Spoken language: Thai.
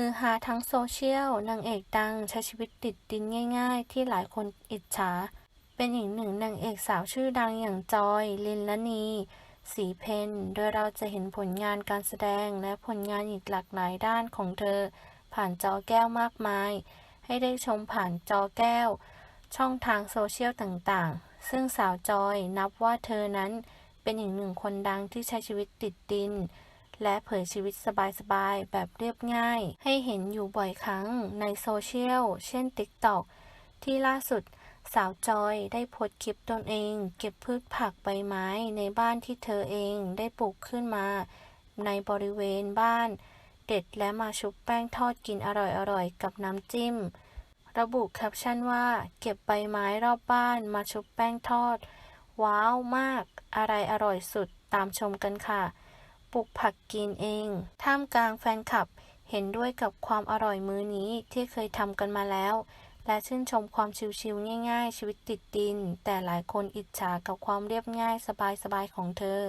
ฮือฮาทั้งโซเชียลนางเอกดังใช้ชีวิตติดดินง่าย ๆ ที่หลายคนอิจฉา เป็นอีกหนึ่งนางเอกสาวชื่อดังอย่างจอย ลินละนีสีเพนโดยเราจะเห็นผลงานการแสดงและผลงานอีกหลากหลายด้านของเธอ ผ่านจอแก้วมากมาย ให้ได้ชมผ่านจอแก้ว ช่องทางโซเชียลต่างๆ ซึ่งสาวจอยนับว่าเธอนั้นเป็นอีกหนึ่งคนดังที่ใช้ชีวิตติดดิน และเผยชีวิตสบายๆ แบบเรียบง่าย ให้เห็นอยู่บ่อยครั้งในโซเชียล เช่น TikTok ที่ล่าสุดสาวจอยได้โพสต์คลิปตนเอง เก็บพืชผักใบไม้ในบ้านที่เธอเองได้ปลูกขึ้นมา ในบริเวณบ้าน เด็ดและมาชุบแป้งทอดกินอร่อยๆ กับน้ำจิ้ม ระบุแคปชั่นว่า เก็บใบไม้รอบบ้านมาชุบแป้งทอด ว้าวมาก อะไรอร่อยสุดตามชมกันค่ะ ปลูกผักกินเอง ท่ามกลางแฟนคลับเห็นด้วยกับความอร่อยมื้อนี้ที่เคยทำกันมาแล้ว และชื่นชมความชิวๆง่าย ๆ ชีวิตติดดิน แต่หลายคนอิจฉากับความเรียบง่ายสบายๆของเธอ